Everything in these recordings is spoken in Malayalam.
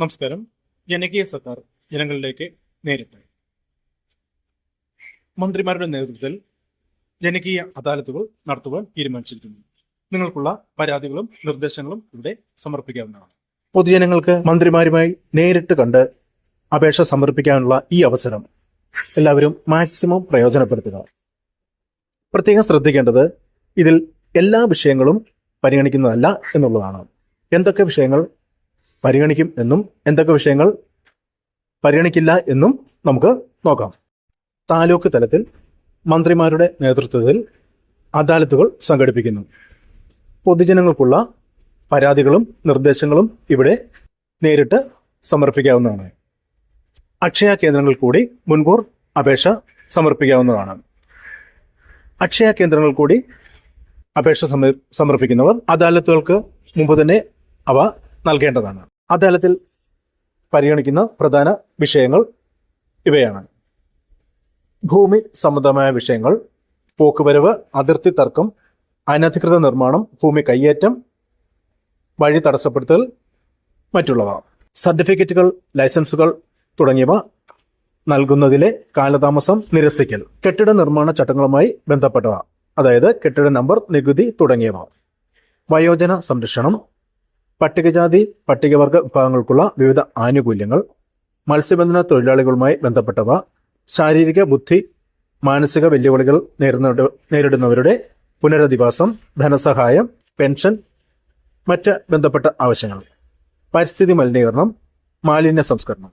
നമസ്കാരം. ജനകീയ സർക്കാർ ജനങ്ങളിലേക്ക് നേരിട്ട്. മന്ത്രിമാരുടെ നേതൃത്വത്തിൽ ജനകീയ അദാലത്തുകൾ നടത്തുവാൻ തീരുമാനിച്ചിരിക്കുന്നു. നിങ്ങൾക്കുള്ള പരാതികളും നിർദ്ദേശങ്ങളും ഇവിടെ സമർപ്പിക്കാവുന്നതാണ്. പൊതുജനങ്ങൾക്ക് മന്ത്രിമാരുമായി നേരിട്ട് കണ്ട് അപേക്ഷ സമർപ്പിക്കാനുള്ള ഈ അവസരം എല്ലാവരും മാക്സിമം പ്രയോജനപ്പെടുത്തുക. പ്രത്യേകം ശ്രദ്ധിക്കേണ്ടത് ഇതിൽ എല്ലാ വിഷയങ്ങളും പരിഗണിക്കുന്നതല്ല എന്നുള്ളതാണ്. എന്തൊക്കെ വിഷയങ്ങൾ പരിഗണിക്കും എന്നും എന്തൊക്കെ വിഷയങ്ങൾ പരിഗണിക്കില്ല എന്നും നമുക്ക് നോക്കാം. താലൂക്ക് തലത്തിൽ മന്ത്രിമാരുടെ നേതൃത്വത്തിൽ അദാലത്തുകൾ സംഘടിപ്പിക്കുന്നു. പൊതുജനങ്ങൾക്കുള്ള പരാതികളും നിർദ്ദേശങ്ങളും ഇവിടെ നേരിട്ട് സമർപ്പിക്കാവുന്നതാണ്. അക്ഷയ കേന്ദ്രങ്ങൾ കൂടി മുൻകൂർ അപേക്ഷ സമർപ്പിക്കാവുന്നതാണ്. അക്ഷയ കേന്ദ്രങ്ങൾ കൂടി അപേക്ഷ സമർ- സമർപ്പിക്കുന്നവർ അദാലത്തുകൾക്ക് മുമ്പ് തന്നെ അവ നൽകേണ്ടതാണ്. അദാലത്തിൽ പരിഗണിക്കുന്ന പ്രധാന വിഷയങ്ങൾ ഇവയാണ്. ഭൂമി സംബന്ധമായ വിഷയങ്ങൾ പോക്കുവരവ് അതിർത്തി തർക്കം അനധികൃത നിർമ്മാണം ഭൂമി കയ്യേറ്റം വഴി തടസ്സപ്പെടുത്തൽ മറ്റുള്ളവ. സർട്ടിഫിക്കറ്റുകൾ ലൈസൻസുകൾ തുടങ്ങിയവ നൽകുന്നതിലെ കാലതാമസം നിരസിക്കൽ കെട്ടിട നിർമ്മാണ ചട്ടങ്ങളുമായി ബന്ധപ്പെട്ടവ അതായത് കെട്ടിട നമ്പർ നികുതി തുടങ്ങിയവ. വയോജന സംരക്ഷണം പട്ടികജാതി പട്ടികവർഗ വിഭാഗങ്ങൾക്കുള്ള വിവിധ ആനുകൂല്യങ്ങൾ മത്സ്യബന്ധന തൊഴിലാളികളുമായി ബന്ധപ്പെട്ടവ ശാരീരിക ബുദ്ധി മാനസിക വെല്ലുവിളികൾ നേരിടുന്ന നേരിടുന്നവരുടെ പുനരധിവാസം ധനസഹായം പെൻഷൻ മറ്റ് ബന്ധപ്പെട്ട ആവശ്യങ്ങൾ. പരിസ്ഥിതി മലിനീകരണം മാലിന്യ സംസ്കരണം.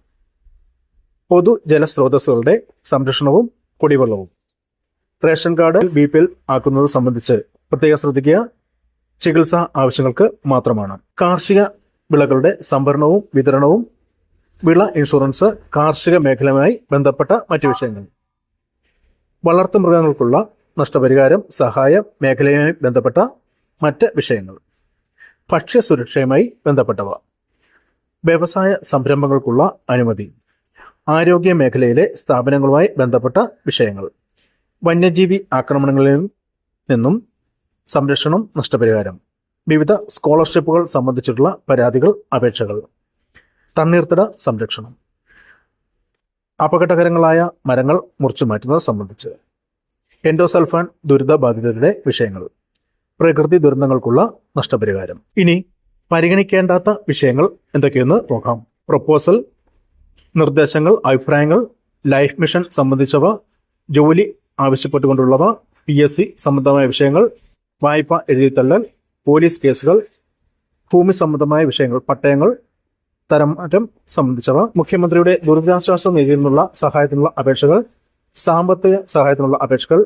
പൊതു ജലസ്രോതസ്സുകളുടെ സംരക്ഷണവും കുടിവെള്ളവും. Ration card B P L ആക്കുന്നത് സംബന്ധിച്ച് പ്രത്യേകം ശ്രദ്ധിക്കുക. ചികിത്സാ ആവശ്യങ്ങൾക്ക് മാത്രമാണ്. കാർഷിക വിളകളുടെ സംഭരണവും വിതരണവും വിള ഇൻഷുറൻസ് കാർഷിക മേഖലയുമായി ബന്ധപ്പെട്ട മറ്റു വിഷയങ്ങൾ. വളർത്തുമൃഗങ്ങൾക്കുള്ള നഷ്ടപരിഹാരം സഹായം മേഖലയുമായി ബന്ധപ്പെട്ട മറ്റ് വിഷയങ്ങൾ. ഭക്ഷ്യസുരക്ഷയുമായി ബന്ധപ്പെട്ടവ. വ്യവസായ സംരംഭങ്ങൾക്കുള്ള അനുമതി. ആരോഗ്യ മേഖലയിലെ സ്ഥാപനങ്ങളുമായി ബന്ധപ്പെട്ട വിഷയങ്ങൾ. വന്യജീവി ആക്രമണങ്ങളിൽ നിന്നും സംരക്ഷണം നഷ്ടപരിഹാരം. വിവിധ സ്കോളർഷിപ്പുകൾ സംബന്ധിച്ചിട്ടുള്ള പരാതികൾ അപേക്ഷകൾ. തണ്ണീർത്തട സംരക്ഷണം. അപകടകരങ്ങളായ മരങ്ങൾ മുറിച്ചു മാറ്റുന്നത് സംബന്ധിച്ച്. എൻഡോസൾഫാൻ ദുരിതബാധിതരുടെ വിഷയങ്ങൾ. പ്രകൃതി ദുരന്തങ്ങൾക്കുള്ള നഷ്ടപരിഹാരം. ഇനി പരിഗണിക്കേണ്ടാത്ത വിഷയങ്ങൾ എന്തൊക്കെയെന്ന് നോക്കാം. പ്രപ്പോസൽ നിർദ്ദേശങ്ങൾ അഭിപ്രായങ്ങൾ ലൈഫ് മിഷൻ സംബന്ധിച്ചവ ജോലി ആവശ്യപ്പെട്ടുകൊണ്ടുള്ളവ പി എസ് സി സംബന്ധമായ വിഷയങ്ങൾ വായ്പ എഴുതിത്തള്ളൽ പോലീസ് കേസുകൾ ഭൂമി സംബന്ധമായ വിഷയങ്ങൾ പട്ടയങ്ങൾ തരംമാറ്റം സംബന്ധിച്ചവ മുഖ്യമന്ത്രിയുടെ ദുരിതാശ്വാസ നിധിയിൽ നിന്നുള്ള സഹായത്തിനുള്ള അപേക്ഷകൾ സാമ്പത്തിക സഹായത്തിനുള്ള അപേക്ഷകൾ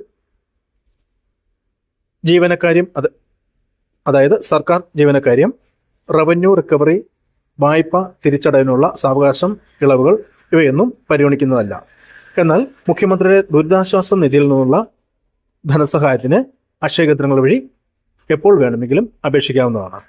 ജീവനക്കാര്യം അത് അതായത് സർക്കാർ ജീവനക്കാര്യം റവന്യൂ റിക്കവറി വായ്പ തിരിച്ചടവിനുള്ള സാവകാശം ഇളവുകൾ ഇവയൊന്നും പരിഗണിക്കുന്നതല്ല. എന്നാൽ മുഖ്യമന്ത്രിയുടെ ദുരിതാശ്വാസ നിധിയിൽ നിന്നുള്ള ധനസഹായത്തിന് അക്ഷയ കേന്ദ്രങ്ങൾ വഴി എപ്പോൾ വേണമെങ്കിലും അപേക്ഷിക്കാവുന്നതാണ്.